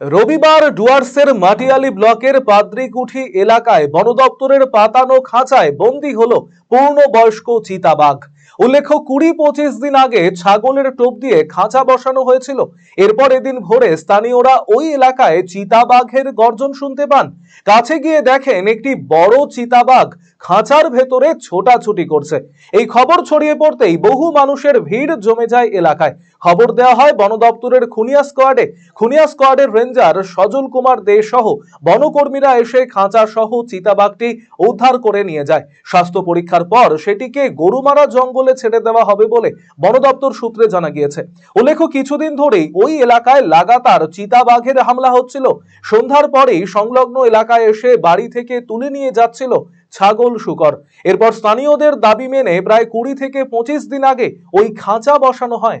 রবিবার ডুয়ার্সের মাটিয়ালি ব্লকের পাদ্রিকুঠি এলাকায় বন দপ্তরের পাতানো খাঁচায় বন্দি হলো পূর্ণবয়স্ক চিতাবাঘ। উল্লেখ্য, কুড়ি পঁচিশ দিন আগে ছাগলের টোপ দিয়ে খাঁচা বসানো হয়েছিল। এরপর এদিন ভোরে স্থানীয়রা ওই এলাকায় চিতাবাঘের গর্জন শুনতে পান। কাছে গিয়ে দেখেন একটি বড় চিতাবাঘ খাঁচার ভেতরে ছোটাছুটি করছে। এই খবর ছড়িয়ে পড়তেই বহু মানুষের ভিড় জমে যায় এলাকায়। খবর দেওয়া হয় বন দপ্তরের খুনিয়া স্কোয়াডে খুনিয়া স্কোয়াডের রেঞ্জার সজল কুমার দে সহ বনকর্মীরা এসে খাঁচা সহ চিতাবাঘটি উদ্ধার করে নিয়ে যায়। স্বাস্থ্য পরীক্ষার পর সেটিকে গরুমারা জঙ্গলে ছেড়ে দেওয়া হবে বলে বন দপ্তর সূত্রে জানা গিয়েছে। উল্লেখ্য, কিছুদিন ধরেই ওই এলাকায় লাগাতার চিতাবাঘের হামলা হচ্ছিল। সন্ধ্যার পরেই সংলগ্ন এলাকায় এসে বাড়ি থেকে তুলে নিয়ে যাচ্ছিল ছাগল শুকর। এরপর স্থানীয়দের দাবি মেনে প্রায় কুড়ি থেকে পঁচিশ দিন আগে ওই খাঁচা বসানো হয়।